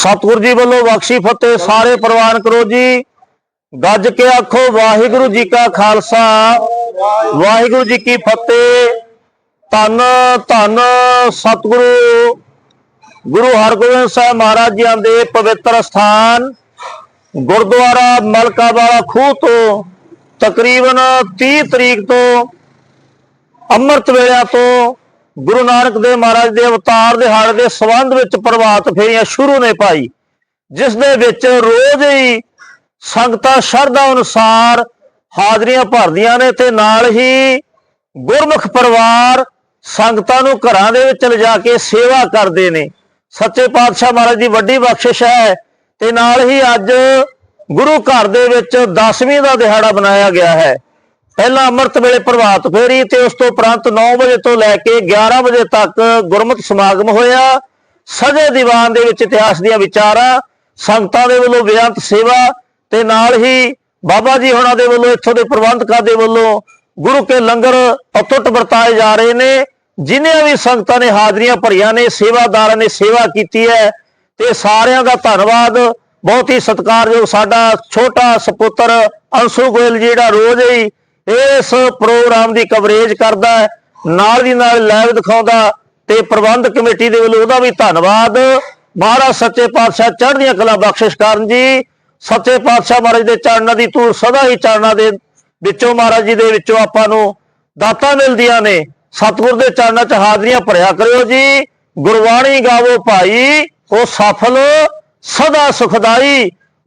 ਸਤਿਗੁਰੂ ਜੀ ਵੱਲੋਂ ਬਖਸ਼ੀ ਫਤਿਹ ਸਾਰੇ ਪ੍ਰਵਾਨ ਕਰੋ ਜੀ। ਗੱਜ ਕੇ ਆਖੋ, ਵਾਹਿਗੁਰੂ ਜੀ ਕਾ ਖਾਲਸਾ, ਵਾਹਿਗੁਰੂ ਜੀ ਕੀ ਫਤਿਹ। ਧੰਨ ਧੰਨ ਸਤਿਗੁਰੂ, ਗੁਰੂ ਹਰਗੋਬਿੰਦ ਸਾਹਿਬ ਮਹਾਰਾਜ ਜੀਆਂ ਦੇ ਪਵਿੱਤਰ ਸਥਾਨ, ਗੁਰਦੁਆਰਾ ਮਲਕਾ ਵਾਲਾ ਖੂਹ ਤੋਂ ਤਕਰੀਬਨ 30 ਤਰੀਕ ਤੋਂ, ਅੰਮ੍ਰਿਤ ਵੇਲਿਆਂ ਤੋਂ ਗੁਰੂ ਨਾਨਕ ਦੇਵ ਮਹਾਰਾਜ ਦੇ ਅਵਤਾਰ ਦਿਹਾੜੇ ਦੇ ਸੰਬੰਧ ਵਿੱਚ ਪ੍ਰਭਾਤ ਫੇਰੀਆਂ ਸ਼ੁਰੂ ਨੇ ਪਾਈ, ਜਿਸ ਦੇ ਵਿੱਚ ਰੋਜ਼ ਹੀ ਸੰਗਤਾਂ ਸ਼ਰਧਾ ਅਨੁਸਾਰ ਹਾਜ਼ਰੀਆਂ ਭਰਦੀਆਂ ਨੇ ਤੇ ਨਾਲ ਹੀ ਗੁਰਮੁਖ ਪਰਿਵਾਰ ਸੰਗਤਾਂ ਨੂੰ ਘਰਾਂ ਦੇ ਵਿੱਚ ਲਿਜਾ ਕੇ ਸੇਵਾ ਕਰਦੇ ਨੇ। ਸੱਚੇ ਪਾਤਸ਼ਾਹ ਮਹਾਰਾਜ ਦੀ ਵੱਡੀ ਬਖਸ਼ਿਸ਼ ਹੈ ਤੇ ਨਾਲ ਹੀ ਅੱਜ ਗੁਰੂ ਘਰ ਦੇ ਵਿੱਚ 10ਵੀਂ ਦਾ ਦਿਹਾੜਾ ਬਣਾਇਆ ਗਿਆ ਹੈ। ਪਹਿਲਾਂ ਅੰਮ੍ਰਿਤ ਵੇਲੇ ਪ੍ਰਭਾਤ ਫੇਰੀ ਤੇ ਉਸ ਤੋਂ ਉਪਰੰਤ 9 ਵਜੇ ਤੋਂ ਲੈ ਕੇ 11 ਵਜੇ ਤੱਕ ਗੁਰਮਤਿ ਸਮਾਗਮ ਹੋਇਆ। ਸਜੇ ਦੀਵਾਨ ਦੇ ਵਿੱਚ ਇਤਿਹਾਸ ਦੀਆਂ ਵਿਚਾਰਾਂ, ਸੰਗਤਾਂ ਦੇ ਵੱਲੋਂ ਬੇਅੰਤ ਸੇਵਾ ਤੇ ਨਾਲ ਹੀ ਬਾਬਾ ਜੀ ਹੁਣਾਂ ਦੇ ਵੱਲੋਂ, ਇੱਥੋਂ ਦੇ ਪ੍ਰਬੰਧਕਾਂ ਦੇ ਵੱਲੋਂ ਗੁਰੂ ਕੇ ਲੰਗਰ ਅਤੁੱਟ ਵਰਤਾਏ ਜਾ ਰਹੇ ਨੇ। ਜਿਨ੍ਹਾਂ ਵੀ ਸੰਗਤਾਂ ਨੇ ਹਾਜ਼ਰੀਆਂ ਭਰੀਆਂ ਨੇ, ਸੇਵਾਦਾਰਾਂ ਨੇ ਸੇਵਾ ਕੀਤੀ ਹੈ ਤੇ ਸਾਰਿਆਂ ਦਾ ਧੰਨਵਾਦ। ਬਹੁਤ ਹੀ ਸਤਿਕਾਰਯੋਗ ਸਾਡਾ ਛੋਟਾ ਸਪੁੱਤਰ ਅੰਸ਼ੂ ਗੋਇਲ ਜੀ ਜਿਹੜਾ ਰੋਜ਼ ਹੀ ਇਸ ਪ੍ਰੋਗਰਾਮ ਦੀ ਕਵਰੇਜ ਕਰਦਾ ਹੈ, ਨਾਲ ਦੀ ਨਾਲ ਲਾਈਵ ਦਿਖਾਉਂਦਾ ਤੇ ਪ੍ਰਬੰਧ ਕਮੇਟੀ ਦੇ ਵੱਲੋਂ ਉਹਦਾ ਵੀ ਧੰਨਵਾਦ। ਮਹਾਰਾਜ ਸੱਚੇ ਪਾਤਸ਼ਾਹ ਚੜ੍ਹਦੀਆਂ ਕਲਾ ਬਖਸ਼ਿਸ਼ ਕਰਨ ਜੀ। ਸੱਚੇ ਪਾਤਸ਼ਾਹ ਮਹਾਰਾਜ ਦੇ ਚਰਨਾਂ ਦੀ ਧੂੜ ਸਦਾ ਹੀ ਚਰਨਾਂ ਦੇ ਵਿੱਚੋਂ ਮਹਾਰਾਜ ਜੀ ਦੇ ਵਿੱਚੋਂ ਆਪਾਂ ਨੂੰ ਦਾਤਾਂ ਮਿਲਦੀਆਂ ਨੇ। ਸਤਿਗੁਰ ਦੇ ਚਰਨਾਂ 'ਚ ਹਾਜ਼ਰੀਆਂ ਭਰਿਆ ਕਰਿਓ ਜੀ। ਗੁਰਬਾਣੀ ਗਾਵੋ ਭਾਈ, ਉਹ ਸਫਲ, ਸਦਾ ਸੁਖਦਾਈ।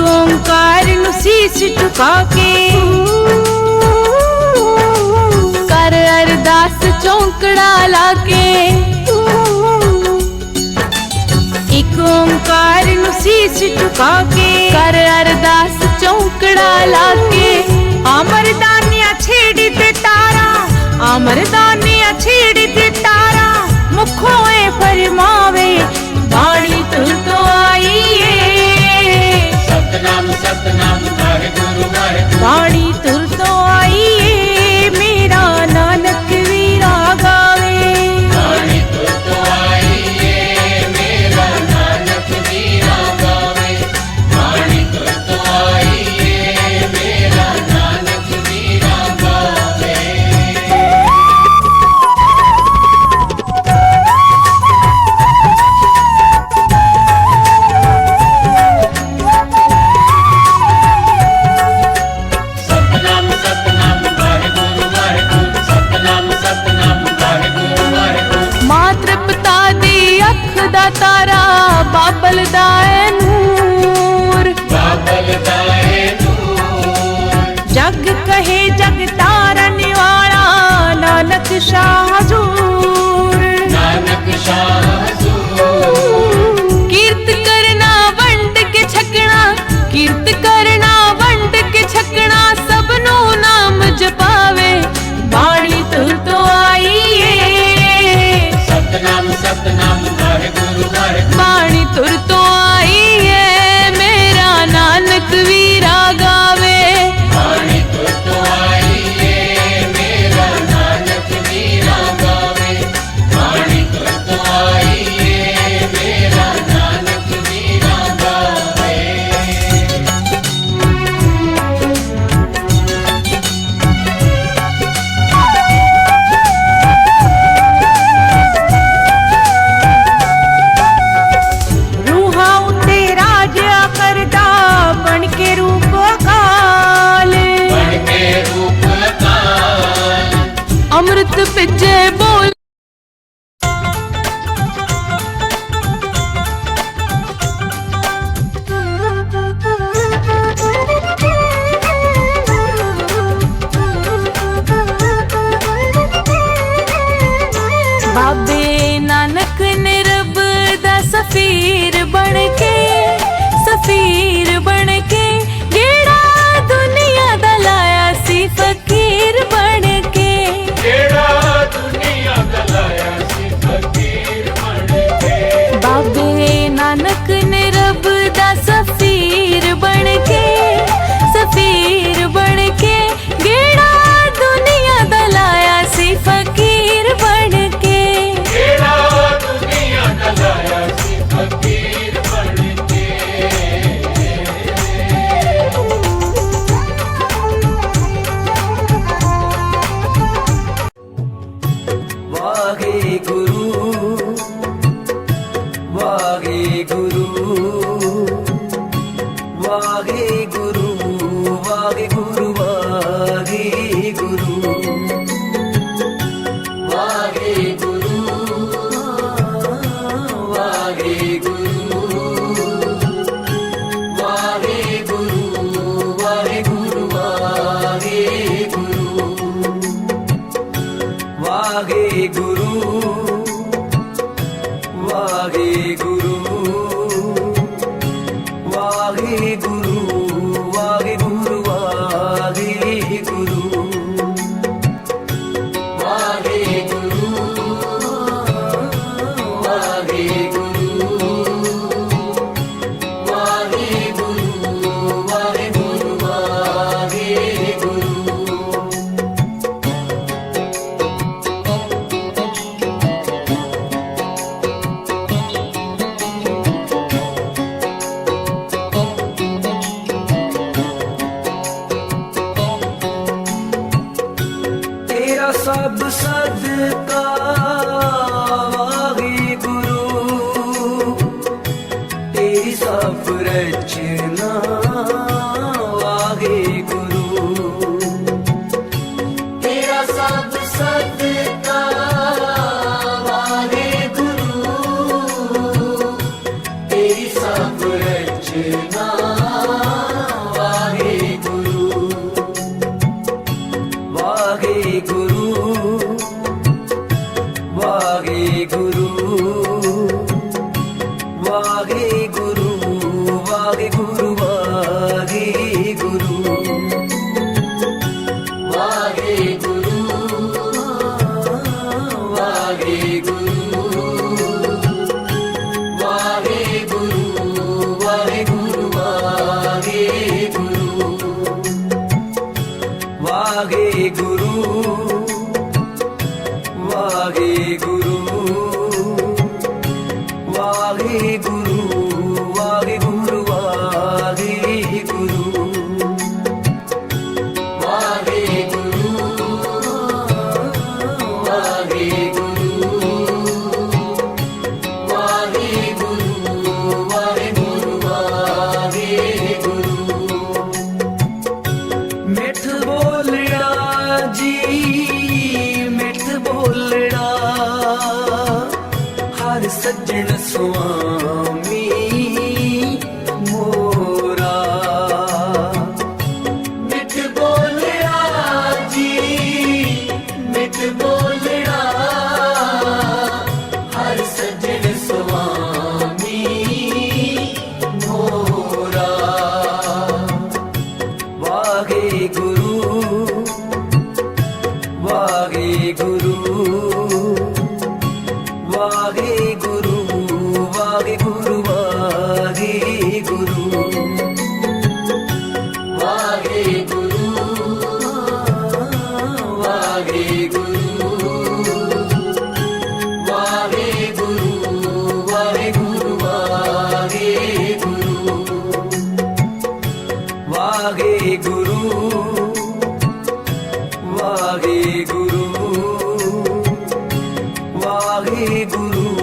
ਓੰਕਾਰ ਨੂੰ ਸੀਸ ਝੁਕਾ ਕੇ ਕਰ ਅਰਦਾਸ ਚੌਂਕੜਾ ਲਾ ਕੇ ਇੱਕ ਓੰਕਾਰ ਨੂੰ ਸੀਸ ਝੁਕਾ ਕੇ ਕਰ ਅਰਦਾਸ ਚੌਂਕੜਾ ਲਾ ਕੇ ਅਮਰਦਾਨੀਆਂ ਛੇੜੀ ਤੇ ਤਾਰਾ ਅਮਰਦਾਨੀਆਂ ਛੇੜੀ ਤੇ ਤਾਰਾ ਮੁਖੋਂ ਵਾਹਿਗੁਰੂ ਅੰਮ੍ਰਿਤ ਪਿੱਛੇ ਬੋਲ ਬਾਬੇ ਨਾਨਕ वाहे गुरु ਸਭ ਸਦਕਾ गुरु One. পাবে গুরু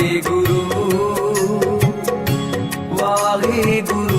वाहे गुरु वाहे गुरु